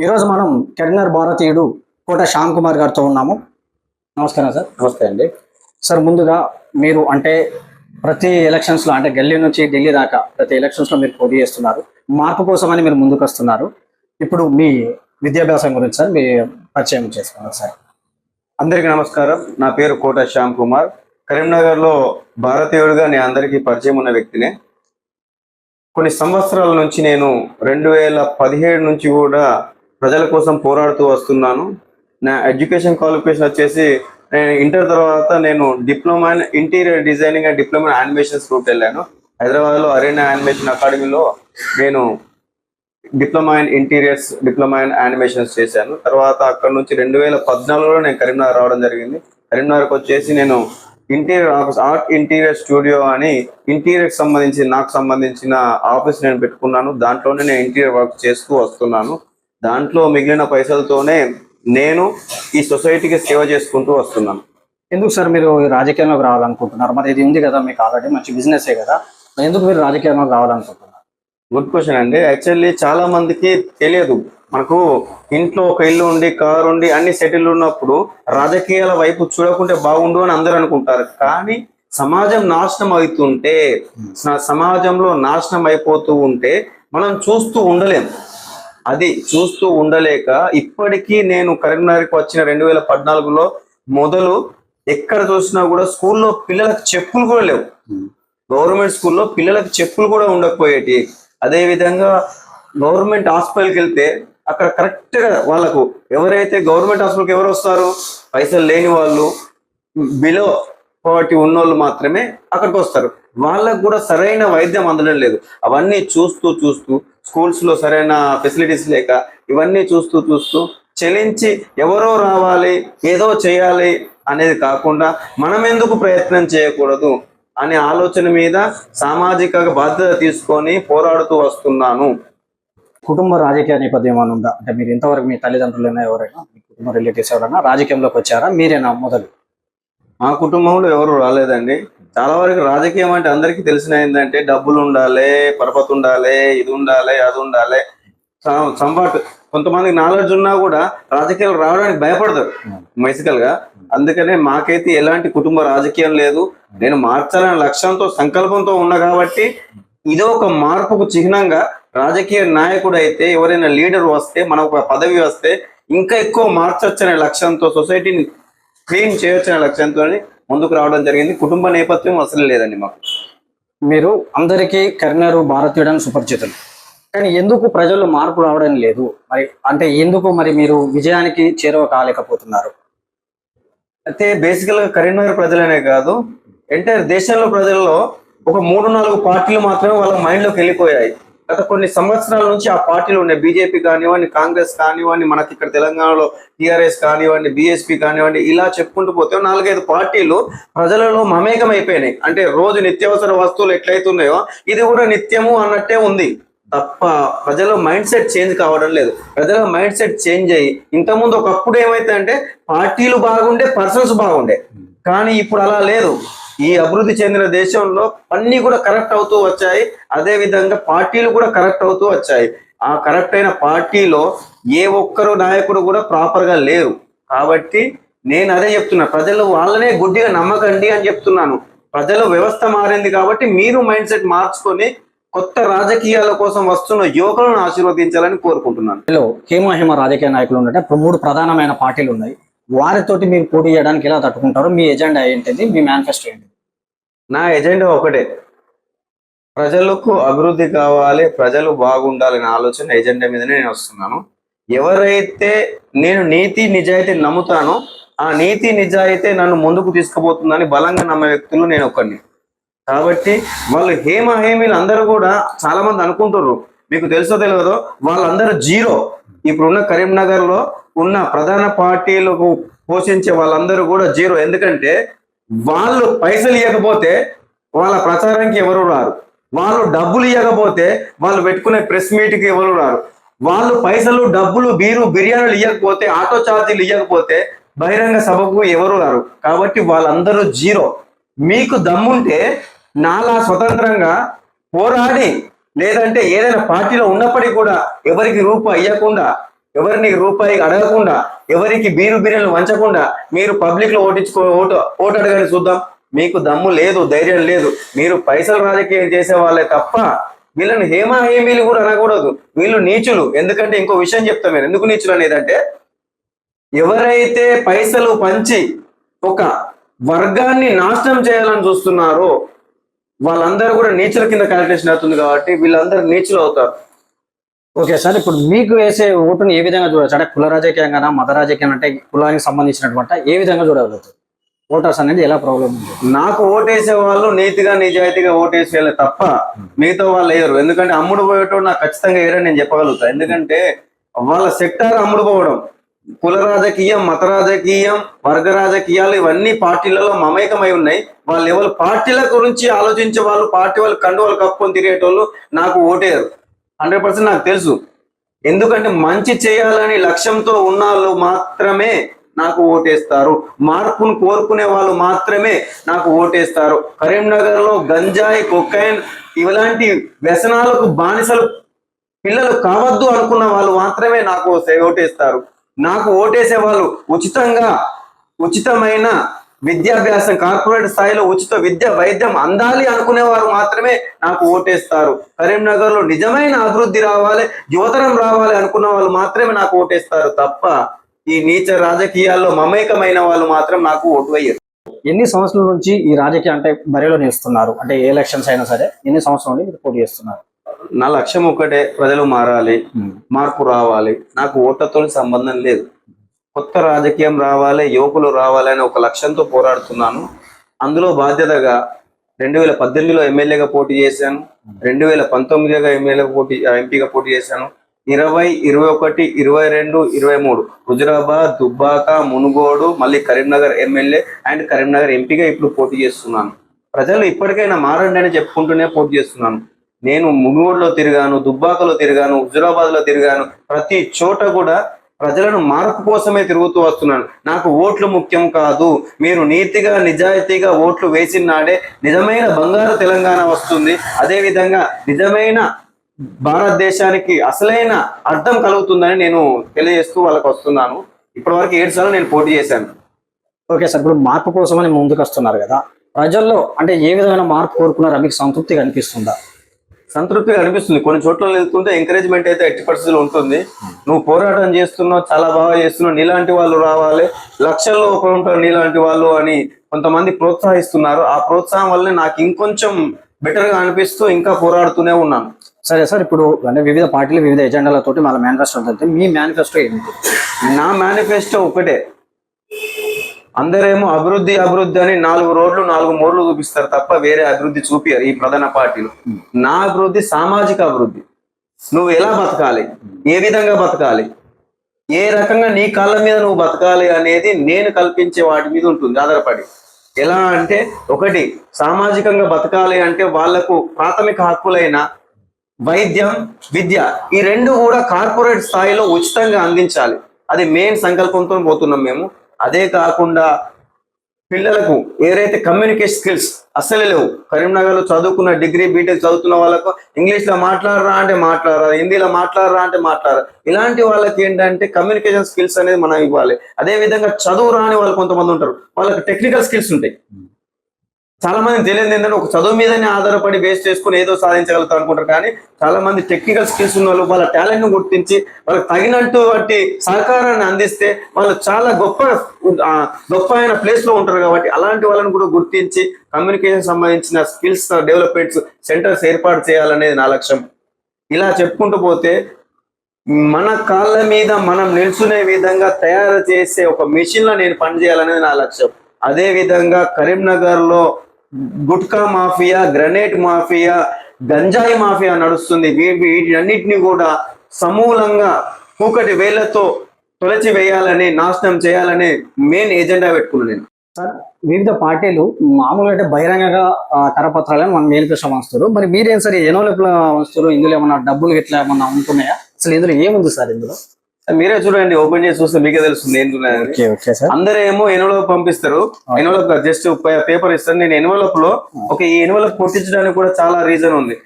ఈరోజు మనం కెరీర్ భారతీయుడు కోట శ్యామ్ కుమార్ గారితో ఉన్నాము. నమస్కారం సార్. నమస్తే అండి. సార్ ముందుగా మీరు అంటే ప్రతి ఎలక్షన్స్లో అంటే గల్లీ నుంచి ఢిల్లీ దాకా ప్రతి ఎలక్షన్స్లో మీరు పోటీ చేస్తున్నారు. మార్పు కోసమని మీరు ముందుకు వస్తున్నారు. ఇప్పుడు మీ విద్యాభ్యాసం గురించి సార్ మీ పరిచయం చేసుకున్నారు సార్. అందరికీ నమస్కారం. నా పేరు కోట శ్యామ్ కుమార్. కరీంనగర్లో భారతీయుడిగా నేను అందరికీ పరిచయం ఉన్న వ్యక్తినే. కొన్ని సంవత్సరాల నుంచి నేను రెండు వేల పదిహేడు నుంచి కూడా ప్రజల కోసం పోరాడుతూ వస్తున్నాను. నా ఎడ్యుకేషన్ క్వాలిఫికేషన్ వచ్చేసి నేను ఇంటర్ తర్వాత నేను diploma in interior designing and diploma animations route వెళ్ళాను. హైదరాబాద్లో అరేనా యానిమేషన్ అకాడమీలో నేను diploma in interiors diploma in animations చేశాను. తర్వాత అక్కడ నుంచి రెండు వేల పద్నాలుగులో నేను కరీంనగర్ రావడం జరిగింది. కరీంనగర్కి వచ్చేసి నేను interior office art interior studio అని ఇంటీరియర్కి సంబంధించి నాకు సంబంధించిన ఆఫీస్ నేను పెట్టుకున్నాను. దాంట్లోనే నేను ఇంటీరియర్ వర్క్ చేస్తూ వస్తున్నాను. దాంట్లో మిగిలిన పైసలతోనే నేను ఈ సొసైటీకి సేవ చేసుకుంటూ వస్తున్నాను. ఎందుకు సార్ మీరు రాజకీయంలోకి రావాలనుకుంటున్నారు? మరి ఇది ఉంది కదా మీకు ఆల్రెడీ మంచి బిజినెస్ కదా. ఎందుకు మీరు రాజకీయంలోకి రావాలనుకుంటున్నారు? గుడ్ క్వశ్చన్ అండి. యాక్చువల్లీ చాలా మందికి తెలియదు. మనకు ఇంట్లో ఒక ఇల్లు ఉండి కారు ఉండి అన్ని సెటిల్ ఉన్నప్పుడు రాజకీయాల వైపు చూడకుంటే బాగుండు అని అందరూ అనుకుంటారు. కానీ సమాజం నాశనం అవుతుంటే సమాజంలో నాశనం అయిపోతూ ఉంటే మనం చూస్తూ ఉండలేం. అది చూస్తూ ఉండలేక ఇప్పటికీ నేను కరీంనగర్కి వచ్చిన రెండు వేల పద్నాలుగులో మొదలు ఎక్కడ చూసినా కూడా స్కూల్లో పిల్లలకు చెప్పులు కూడా లేవు. గవర్నమెంట్ స్కూల్లో పిల్లలకు చెప్పులు కూడా ఉండకపోయేటి. అదే విధంగా గవర్నమెంట్ హాస్పిటల్కి వెళ్తే అక్కడ కరెక్ట్గా వాళ్ళకు ఎవరైతే గవర్నమెంట్ హాస్పిటల్కి ఎవరు వస్తారు? పైసలు లేని వాళ్ళు బిలో పావర్టీ ఉన్నోళ్ళు మాత్రమే అక్కడికి వస్తారు. వాళ్ళకు కూడా సరైన వైద్యం అందడం లేదు. అవన్నీ చూస్తూ చూస్తూ స్కూల్స్లో సరైన ఫెసిలిటీస్ లేక ఇవన్నీ చూస్తూ చూస్తూ చెలించి ఎవరో రావాలి ఏదో చేయాలి అనేది కాకుండా మనం ఎందుకు ప్రయత్నం చేయకూడదు అనే ఆలోచన మీద సామాజిక బాధ్యత తీసుకొని పోరాడుతూ వస్తున్నాను. కుటుంబ రాజకీయ నేపథ్యం ఏమైనా ఉందా? అంటే మీరు ఇంతవరకు మీ తల్లిదండ్రులైనా ఎవరైనా మీ కుటుంబ రిలేటివ్స్ ఎవరైనా రాజకీయంలోకి వచ్చారా? మీరేనా మొదలు? మా కుటుంబంలో ఎవరు రాలేదండి. చాలా వరకు రాజకీయం అంటే అందరికీ తెలిసిన ఏంటంటే డబ్బులు ఉండాలి పరపతి ఉండాలి ఇది ఉండాలి అది ఉండాలి. సంబాట్ కొంతమందికి నాలెడ్జ్ ఉన్నా కూడా రాజకీయాలు రావడానికి భయపడతారు. బేసికల్గా అందుకనే మాకైతే ఎలాంటి కుటుంబ రాజకీయం లేదు. నేను మార్చాలనే లక్ష్యంతో సంకల్పంతో ఉన్నా కాబట్టి ఇదో ఒక మార్పుకు చిహ్నంగా రాజకీయ నాయకుడు అయితే ఎవరైనా లీడర్ వస్తే మనకు ఒక పదవి వస్తే ఇంకా ఎక్కువ మార్చొచ్చనే లక్ష్యంతో సొసైటీని క్లీన్ చేయొచ్చనే లక్ష్యంతో ముందుకు రావడం జరిగింది. కుటుంబ నేపథ్యం అసలు లేదండి మాకు. మీరు అందరికీ కరీంనగర్ భారతీయుడని సుపరిచితులు. కానీ ఎందుకు ప్రజల్లో మార్పు రావడం లేదు? మరి అంటే ఎందుకు మరి మీరు విజయానికి చేరువ కాలేకపోతున్నారు? అయితే బేసికల్గా కరీంనగర్ ప్రజలనే కాదు ఎంటైర్ దేశంలో ప్రజల్లో ఒక మూడు నాలుగు పార్టీలు మాత్రమే వాళ్ళ మైండ్లోకి వెళ్ళిపోయాయి. గత కొన్ని సంవత్సరాల నుంచి ఆ పార్టీలు ఉన్నాయి బీజేపీ కానివ్వండి కాంగ్రెస్ కానివ్వండి మనకి ఇక్కడ తెలంగాణలో టీఆర్ఎస్ కానివ్వండి బీఎస్పీ కానివ్వండి ఇలా చెప్పుకుంటూ పోతే నాలుగైదు పార్టీలు ప్రజలలో మమేకం అయిపోయినాయి అంటే రోజు నిత్యావసర వస్తువులు ఎట్లయితున్నాయో ఇది కూడా నిత్యము అన్నట్టే ఉంది. తప్ప ప్రజల మైండ్ సెట్ చేంజ్ కావడం లేదు. ప్రజల మైండ్ సెట్ చేంజ్ అయ్యి ఇంతకుముందు ఒకప్పుడు ఏమైతే అంటే పార్టీలు బాగుండే పర్సన్స్ బాగుండే. కానీ ఇప్పుడు అలా లేదు. ఈ అభివృద్ధి చెందిన దేశంలో అన్ని కూడా కరెక్ట్ అవుతూ వచ్చాయి. అదే విధంగా పార్టీలు కూడా కరెక్ట్ అవుతూ వచ్చాయి. ఆ కరెక్ట్ అయిన పార్టీలో ఏ ఒక్కరు నాయకుడు కూడా ప్రాపర్గా లేరు. కాబట్టి నేను అదే చెప్తున్నా ప్రజలు వాళ్ళనే గుడ్డిగా నమ్మకండి అని చెప్తున్నాను. ప్రజల వ్యవస్థ మారింది కాబట్టి మీరు మైండ్ సెట్ మార్చుకొని కొత్త రాజకీయాల కోసం వస్తున్న యువకులను ఆశీర్వదించాలని కోరుకుంటున్నాను. హలో హేమ హేమ రాజకీయ నాయకులు ఉన్నట్టు మూడు ప్రధానమైన పార్టీలు ఉన్నాయి. వారితోటి మీరు పోటీ చేయడానికి ఎలా తట్టుకుంటారు మీ ఎజెండా ఏంటిది? మీ మేనిఫెస్టో ఏంటిది? నా ఎజెండా ఒకటే. ప్రజలకు అభివృద్ధి కావాలి ప్రజలు బాగుండాలనే ఆలోచన ఎజెండా మీదనే నేను వస్తున్నాను. ఎవరైతే నేను నీతి నిజాయితీ నమ్ముతానో ఆ నీతి నిజాయితీ నన్ను ముందుకు తీసుకుపోతుందని బలంగా నమ్మే వ్యక్తులు నేను ఒకరిని కాబట్టి వాళ్ళు హేమ హేమీలు అందరూ కూడా చాలా మంది అనుకుంటున్నారు మీకు తెలుసో తెలియదో వాళ్ళందరూ జీరో. ఇప్పుడున్న కరీంనగర్లో ఉన్న ప్రధాన పార్టీలకు పోషించే వాళ్ళందరూ కూడా జీరో. ఎందుకంటే వాళ్ళు పైసలు ఇవ్వకపోతే వాళ్ళ ప్రచారానికి ఎవరు రారు. వాళ్ళు డబ్బులు ఇవ్వకపోతే వాళ్ళు పెట్టుకునే ప్రెస్ మీట్కి ఎవరు రారు. వాళ్ళు పైసలు డబ్బులు బీరు బిర్యానీలు ఇవ్వకపోతే ఆటో ఛార్జీలు ఇవ్వకపోతే బహిరంగ సభకు ఎవరు రారు. కాబట్టి వాళ్ళందరూ జీరో. మీకు దమ్ముంటే నాలా స్వతంత్రంగా పోరాడి లేదంటే ఏదైనా పార్టీలో ఉన్నప్పటికీ కూడా ఎవరికి రూపాయి ఇవ్వకుండా ఎవరిని రూపాయి అడగకుండా ఎవరికి బీరు బీరలు వంచకుండా మీరు పబ్లిక్లో ఓటించుకో ఓటు ఓటు అడగని చూద్దాం. మీకు దమ్ము లేదు ధైర్యం లేదు. మీరు పైసలు రాజకీయం చేసే వాళ్ళే తప్ప వీళ్ళని హేమా హేమీలు కూడా అనకూడదు. వీళ్ళు నీచులు. ఎందుకంటే ఇంకో విషయం చెప్తాం నేను. ఎందుకు నీచులు అనేదంటే ఎవరైతే పైసలు పంచి ఒక వర్గాన్ని నాశనం చేయాలని చూస్తున్నారో వాళ్ళందరూ కూడా నీచుల కింద క్యాలిక్యులేషన్ అవుతుంది కాబట్టి వీళ్ళందరూ నీచులు అవుతారు. ఓకే సార్ ఇప్పుడు మీకు వేసే ఓటుని ఏ విధంగా చూడవచ్చు అంటే కుల రాజకీయంగా మత రాజకీయం అంటే కులానికి సంబంధించినటువంటి ఏ విధంగా చూడగలుగుతారు? ఓటర్స్ అనేది ఎలా ప్రాబ్లం ఉంది? నాకు ఓటేసే వాళ్ళు నీతిగా నిజాయితీగా ఓటేసేయాలి తప్ప మిగతా వాళ్ళు వేయరు. ఎందుకంటే అమ్ముడు పోయేటోడు నాకు ఖచ్చితంగా వేయరని నేను చెప్పగలుగుతా. ఎందుకంటే వాళ్ళ సెక్టార్ అమ్ముడు పోవడం. కుల రాజకీయం మత రాజకీయం వర్గ రాజకీయాలు ఇవన్నీ పార్టీలలో మమేకమై ఉన్నాయి. వాళ్ళు ఎవరు పార్టీల గురించి ఆలోచించే వాళ్ళు పార్టీ వాళ్ళు కండువాలు కప్పుకొని తిరిగేటోళ్ళు నాకు ఓటేయరు. హండ్రెడ్ పర్సెంట్ నాకు తెలుసు. ఎందుకంటే మంచి చేయాలని లక్ష్యంతో ఉన్న వాళ్ళు మాత్రమే నాకు ఓటేస్తారు. మార్పును కోరుకునే వాళ్ళు మాత్రమే నాకు ఓటేస్తారు. కరీంనగర్లో గంజాయి కొకైన్ ఇలాంటి వ్యసనాలకు బానిసలు పిల్లలు కావద్దు అనుకున్న వాళ్ళు మాత్రమే నాకు ఓటేస్తారు. నాకు ఓటేసే వాళ్ళు ఉచితంగా ఉచితమైన విద్యాభ్యాసం కార్పొరేట్ స్థాయిలో ఉచిత విద్య వైద్యం అందాలి అనుకునే వారు మాత్రమే నాకు ఓటేస్తారు. కరీంనగర్లో నిజమైన అభివృద్ధి రావాలి యువతరం రావాలి అనుకున్న వాళ్ళు మాత్రమే నాకు ఓటేస్తారు తప్ప ఈ నీచ రాజకీయాల్లో మమేకమైన వాళ్ళు మాత్రం నాకు ఓటు వేయరు. ఎన్ని సంవత్సరాల నుంచి ఈ రాజకీయం అంటే బరిలో నిలుస్తున్నారు? అంటే ఏ ఎలక్షన్స్ అయినా సరే ఎన్ని సంవత్సరాల నుండి మీరు పోటీ చేస్తున్నారు? నా లక్ష్యం ఒకటే ప్రజలు మారాలి మార్పు రావాలి. నాకు ఓట్లతో సంబంధం లేదు. కొత్త రాజకీయం రావాలి యువకులు రావాలి అనే ఒక లక్ష్యంతో పోరాడుతున్నాను. అందులో బాధ్యతగా రెండు వేల పద్దెనిమిదిలో ఎమ్మెల్యేగా పోటీ చేశాను. రెండు వేల పంతొమ్మిదిగా ఎమ్మెల్యే పోటీ ఎంపీగా పోటీ చేశాను. ఇరవై ఇరవై ఒకటి ఇరవై రెండు ఇరవై మూడు. హుజురాబాద్ దుబ్బాక మునుగోడు మళ్ళీ కరీంనగర్ ఎమ్మెల్యే అండ్ కరీంనగర్ ఎంపీగా ఇప్పుడు పోటీ చేస్తున్నాను. ప్రజలు ఇప్పటికైనా మారండి అని చెప్పుకుంటూనే పోటీ చేస్తున్నాను. నేను మునుగోడులో తిరిగాను దుబ్బాకలో తిరిగాను హుజురాబాద్లో తిరిగాను. ప్రతి చోట కూడా ప్రజలను మార్పు కోసమే తిరుగుతూ వస్తున్నాను. నాకు ఓట్లు ముఖ్యం కాదు. మీరు నీతిగా నిజాయితీగా ఓట్లు వేసిన నాడే నిజమైన బంగారు తెలంగాణ వస్తుంది. అదేవిధంగా నిజమైన భారతదేశానికి అసలైన అర్థం కలుగుతుందని నేను తెలియజేస్తూ వాళ్ళకి వస్తున్నాను. ఇప్పటివరకు ఏడు సార్లు నేను పోటీ చేశాను. ఓకే సార్ ఇప్పుడు మార్పు కోసమని ముందుకు వస్తున్నారు కదా. ప్రజల్లో అంటే ఏ విధమైన మార్పు కోరుకున్నారో మీకు సంతృప్తిగా కనిపిస్తుందా సంతృప్తిగా అనిపిస్తుంది. కొన్ని చోట్ల వెళ్తుంటే ఎంకరేజ్మెంట్ అయితే ఎట్టి పరిస్థితులు ఉంటుంది. నువ్వు పోరాటం చేస్తున్నావు చాలా బాగా చేస్తున్నావు నీలాంటి వాళ్ళు రావాలి లక్షల్లో ఒకరు ఉంటారు నీలాంటి వాళ్ళు అని కొంతమంది ప్రోత్సహిస్తున్నారు. ఆ ప్రోత్సాహం వల్లనే నాకు ఇంకొంచెం బెటర్గా అనిపిస్తూ ఇంకా పోరాడుతూనే ఉన్నాను. సరే సార్ ఇప్పుడు అంటే వివిధ పార్టీలు వివిధ ఎజెండాలతోటి మన మేనిఫెస్టో ఉంటుంది మీ మేనిఫెస్టో ఏంటి? నా మేనిఫెస్టో ఒకటే. అందరేమో అభివృద్ధి అభివృద్ధి అని నాలుగు రోడ్లు నాలుగు మూర్లు చూపిస్తారు తప్ప వేరే అభివృద్ధి చూపియరు ఈ ప్రధాన పార్టీలు. నా అభివృద్ధి సామాజిక అభివృద్ధి. నువ్వు ఎలా బతకాలి? ఏ విధంగా బతకాలి? ఏ రకంగా నీ కాళ్ళ మీద నువ్వు బతకాలి అనేది నేను కల్పించే వాటి మీద ఉంటుంది ఆధారపడి. ఎలా అంటే ఒకటి సామాజికంగా బతకాలి అంటే వాళ్ళకు ప్రాథమిక హక్కులైన వైద్యం విద్య ఈ రెండు కూడా కార్పొరేట్ స్థాయిలో ఉచితంగా అందించాలి. అది మెయిన్ సంకల్పంతో పోతున్నాం మేము. అదే కాకుండా పిల్లలకు ఏదైతే కమ్యూనికేషన్ స్కిల్స్ అసలే లేవు. కరీంనగర్లో చదువుకున్న డిగ్రీ బీటెక్ చదువుతున్న వాళ్ళకు ఇంగ్లీష్లో మాట్లాడరా అంటే మాట్లాడరా హిందీలో మాట్లాడరా అంటే మాట్లాడరా. ఇలాంటి వాళ్ళకి ఏంటంటే కమ్యూనికేషన్ స్కిల్స్ అనేది మనం ఇవ్వాలి. అదే విధంగా చదువు రాని వాళ్ళు కొంతమంది ఉంటారు. వాళ్ళకి టెక్నికల్ స్కిల్స్ ఉంటాయి. చాలా మంది తెలియదు ఏంటంటే ఒక చదువు మీదనే ఆధారపడి బేస్ చేసుకుని ఏదో సాధించగలుగుతారు అనుకుంటారు. కానీ చాలా మంది టెక్నికల్ స్కిల్స్ ఉన్న వాళ్ళు వాళ్ళ టాలెంట్ను గుర్తించి వాళ్ళకి తగినట్టు వాటి సహకారాన్ని అందిస్తే వాళ్ళు చాలా గొప్ప గొప్ప అయిన ప్లేస్లో ఉంటారు కాబట్టి అలాంటి వాళ్ళని కూడా గుర్తించి కమ్యూనికేషన్ సంబంధించిన స్కిల్స్ డెవలప్మెంట్స్ సెంటర్స్ ఏర్పాటు చేయాలనేది నా లక్ష్యం. ఇలా చెప్పుకుంటూ పోతే మన కాళ్ళ మీద మనం నిల్చునే విధంగా తయారు చేసే ఒక మిషన్లో నేను పనిచేయాలనేది నా లక్ష్యం. అదే విధంగా కరీంనగర్లో గుట్కా మాఫియా గ్రనేట్ మాఫియా గంజాయి మాఫియా నడుస్తుంది. వీటన్నిటిని కూడా సమూలంగా కూకటి వేళ్ళతో తొలచి వేయాలని నాశనం చేయాలని మెయిన్ ఎజెండా పెట్టుకున్నాను నేను. సార్ వివిధ పార్టీలు మామూలుగా అంటే బహిరంగంగా ఆ, కరపత్రాలను మన మేనిఫెస్టో వంచుతారు. మరి మీరేం సార్ ఎన్నో లోపల వంచుతారు? ఇందులో ఏమన్నా డబ్బులు ఇట్లా ఏమన్నా ఉంటున్నాయా? అసలు ఇందులో ఏముంది సార్ ఇందులో? మీరే చూడండి ఓపెన్ చేసి చూస్తే మీకే తెలుస్తుంది అందరూ ఏమో ఎన్వలప్ పంపిస్తారు. ఎన్వలప్ జస్ట్ పేపర్ ఇస్తారు నేను ఎన్వలప్లో ఒక ఈ ఎన్వలప్ కొట్టించడానికి కూడా చాలా రీజన్ ఉంది.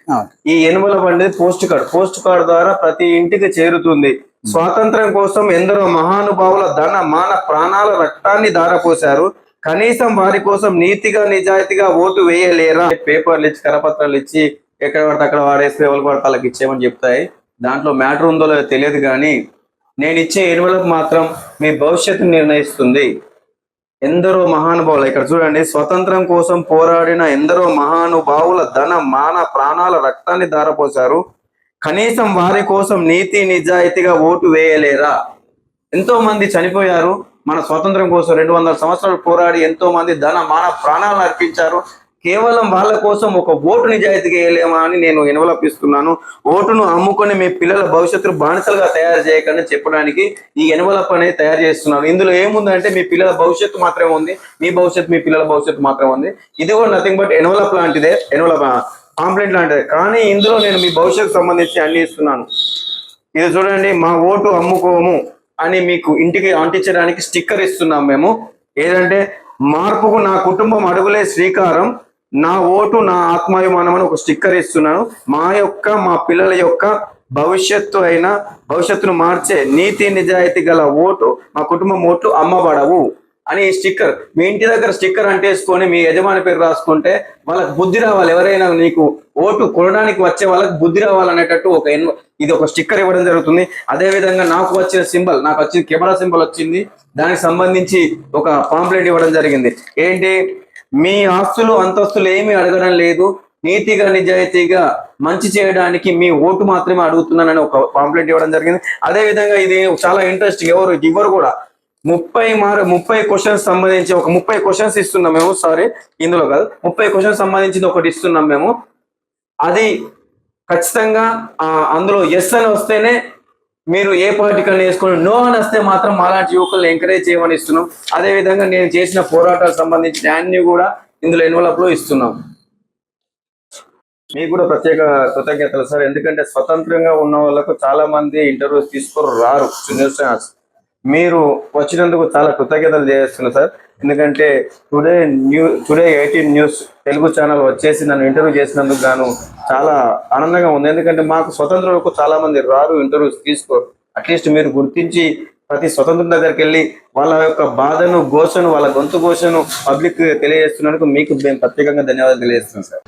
ఈ ఎన్వలప్ అనేది పోస్ట్ కార్డ్ పోస్ట్ కార్డ్ ద్వారా ప్రతి ఇంటికి చేరుతుంది. స్వాతంత్రం కోసం ఎందరో మహానుభావుల ధన మాన ప్రాణాల రక్తాన్ని దారపోశారు కనీసం వారి కోసం నీతిగా నిజాయితీగా ఓటు వేయలేరా? పేపర్లు ఇచ్చి కరపత్రాలు ఇచ్చి ఎక్కడ పడితే అక్కడ వాడేస్తే ఎవరికి పడితే వాళ్ళకి ఇచ్చేయమని చెప్తాయి. దాంట్లో మ్యాటర్ ఉందో లేదో తెలియదు కానీ నేను ఇచ్చే ఎరువులకు మాత్రం మీ భవిష్యత్తు నిర్ణయిస్తుంది. ఎందరో మహానుభావులు ఇక్కడ చూడండి స్వతంత్రం కోసం పోరాడిన ఎందరో మహానుభావుల ధన మాన ప్రాణాల రక్తాన్ని ధారపోశారు. కనీసం వారి కోసం నీతి నిజాయితీగా ఓటు వేయలేరా? ఎంతో మంది చనిపోయారు. మన స్వతంత్రం కోసం రెండు వందల సంవత్సరాలు పోరాడి ఎంతో మంది ధన మాన ప్రాణాలను అర్పించారు. కేవలం వాళ్ళ కోసం ఒక ఓటు నిజాయితీగా వేయలేమా అని నేను ఎనవలపిస్తున్నాను ఓటును అమ్ముకొని మీ పిల్లల భవిష్యత్తు బానిసలుగా తయారు చేయకండి చెప్పడానికి ఈ ఎన్వలప్ అనేది తయారు చేస్తున్నాను. ఇందులో ఏముందంటే మీ పిల్లల భవిష్యత్తు మాత్రమే ఉంది. మీ భవిష్యత్తు మీ పిల్లల భవిష్యత్తు మాత్రమే ఉంది. ఇది కూడా నథింగ్ బట్ ఎన్వలప్ లాంటిదే. ఎన్వలప్ కాంప్లైంట్ లాంటిదే. కానీ ఇందులో నేను మీ భవిష్యత్తు సంబంధించి అన్ని ఇస్తున్నాను. ఇది చూడండి మా ఓటు అమ్ముకోము అని మీకు ఇంటికి అంటించడానికి స్టిక్కర్ ఇస్తున్నాం మేము. ఏదంటే మార్పుకు నా కుటుంబం అడుగులే శ్రీకారం నా ఓటు నా ఆత్మాభిమానం అని ఒక స్టిక్కర్ ఇస్తున్నాను మా యొక్క మా పిల్లల యొక్క భవిష్యత్తు అయిన భవిష్యత్తును మార్చే నీతి నిజాయితీ గల ఓటు మా కుటుంబం ఓట్లు అమ్మబడవు అని స్టిక్కర్. మీ ఇంటి దగ్గర స్టిక్కర్ అంటేసుకొని మీ యజమాని పేరు రాసుకుంటే వాళ్ళకి బుద్ధి రావాలి. ఎవరైనా నీకు ఓటు కొనడానికి వచ్చే వాళ్ళకి బుద్ధి రావాలనేటట్టు ఒక ఎన్- ఇది ఒక స్టిక్కర్ ఇవ్వడం జరుగుతుంది. అదే విధంగా నాకు వచ్చిన సింబల్ నాకు వచ్చిన కెమెరా సింబల్ వచ్చింది. దానికి సంబంధించి ఒక పాంప్లెట్ ఇవ్వడం జరిగింది. ఏంటి? మీ ఆస్తులు అంతస్తులు ఏమీ అడగడం లేదు. నీతిగా నిజాయితీగా మంచి చేయడానికి మీ ఓటు మాత్రమే అడుగుతున్నానని ఒక పాంప్లెట్ ఇవ్వడం జరిగింది. అదే విధంగా ఇది చాలా ఇంట్రెస్టింగ్ ఎవరు ఇవ్వరు కూడా. ముప్పై మార్ ముప్పై క్వశ్చన్స్ సంబంధించి ఒక ముప్పై క్వశ్చన్స్ ఇస్తున్నాం మేము సారీ ఇందులో కాదు. ముప్పై క్వశ్చన్స్ సంబంధించింది ఒకటి ఇస్తున్నాం మేము. అది ఖచ్చితంగా అందులో ఎస్ అని వస్తేనే మీరు ఏ పార్టీ వేసుకుని నో అని వస్తే మాత్రం అలాంటి యువకులను ఎంకరేజ్ చేయమని ఇస్తున్నాం. అదే విధంగా నేను చేసిన పోరాటాలకు సంబంధించిన అన్ని కూడా ఇందులో ఎన్వలప్లో ఇస్తున్నాం. మీకు కూడా ప్రత్యేక కృతజ్ఞతలు సార్. ఎందుకంటే స్వతంత్రంగా ఉన్న వాళ్ళకు చాలా మంది ఇంటర్వ్యూస్ తీసుకుని రారు న్యూస్ మీరు వచ్చినందుకు చాలా కృతజ్ఞతలు చేస్తున్నాను సార్. ఎందుకంటే today new today eighteen news Telugu channel వచ్చేసి నన్ను ఇంటర్వ్యూ చేసినందుకు గాను చాలా ఆనందంగా ఉంది. ఎందుకంటే మాకు స్వతంత్రులకు చాలా మంది రారు ఇంటర్వ్యూస్ తీసుకోరు అట్లీస్ట్ మీరు గుర్తించి ప్రతి స్వతంత్రం దగ్గరికి వెళ్ళి వాళ్ళ యొక్క బాధను ఘోషను వాళ్ళ గొంతు ఘోషను పబ్లిక్ తెలియజేస్తున్నందుకు మీకు మేము ప్రత్యేకంగా ధన్యవాదాలు తెలియజేస్తున్నాం సార్.